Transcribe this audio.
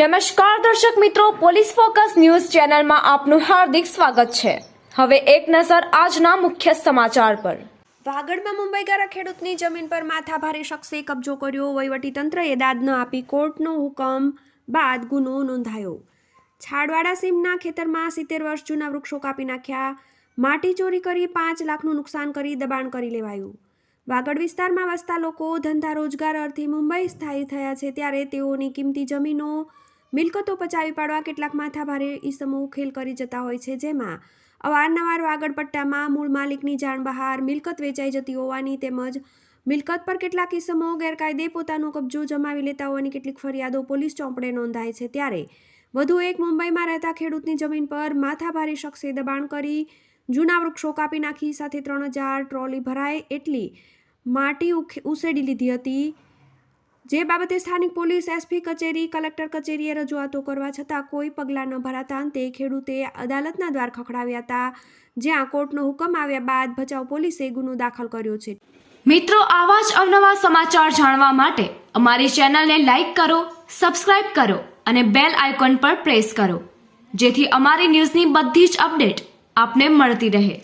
નમસ્કાર દર્શક મિત્રો, પોલીસ ફોકસ ન્યૂઝ ચેનલમાં આપનું હાર્દિક સ્વાગત છે. હવે એક નજર આજના મુખ્ય સમાચાર પર. વાગડમાં મુંબઈગારા ખેડૂતની જમીન પર માથાભારે શખ્સે કબજો કર્યો. વહીવટીતંત્રએ દાદ ન આપી કોર્ટનો હુકમ બાદ ગુનો નોંધાયો. છાડવાડા સીમના ખેતરમાં સિત્તેર વર્ષ જૂના વૃક્ષો કાપી નાખ્યા. માટી ચોરી કરી પાંચ લાખનું નુકસાન કરી દબાણ કરી લેવાયું. વાગડ વિસ્તારમાં વસતા લોકો ધંધા રોજગાર અર્થે મુંબઈ સ્થાયી થયા છે ત્યારે તેઓની કિંમતી જમીનો મિલકતો પચાવી પાડવા કેટલાક માથાભારે ઈસમો ખેલ કરી જતા હોય છે, જેમાં અવારનવાર વાગડ મૂળ માલિકની જાણ બહાર મિલકત વેચાઈ જતી હોવાની તેમજ મિલકત પર કેટલાક ઈસમો ગેરકાયદે પોતાનો કબજો જમાવી લેતા હોવાની કેટલીક ફરિયાદો પોલીસ ચોપડે નોંધાય છે. ત્યારે વધુ એક મુંબઈમાં રહેતા ખેડૂતની જમીન પર માથાભારે શખ્સે દબાણ કરી જૂના વૃક્ષો કાપી નાખી, સાથે ત્રણ હજાર ટ્રોલી ભરાય એટલી માટી ઉખે- ઉસેડી લીધી હતી. જે બાબતે સ્થાનિક પોલીસ, એસપી કચેરી, કલેક્ટર કચેરીએ રજૂઆતો કરવા છતાં કોઈ પગલાં ન ભરાતા અંતે ખેડૂતે અદાલતના દ્વાર ખખડાવ્યા હતા, જ્યાં કોર્ટનો હુકમ આવ્યા બાદ ભચાઉ પોલીસે ગુનો દાખલ કર્યો છે. મિત્રો, આવા જ અવનવા સમાચાર જાણવા માટે અમારી ચેનલને લાઈક કરો, સબસ્ક્રાઇબ કરો અને બેલ આઇકોન પર પ્રેસ કરો, જેથી અમારી ન્યૂઝની બધી જ અપડેટ આપને મળતી રહે.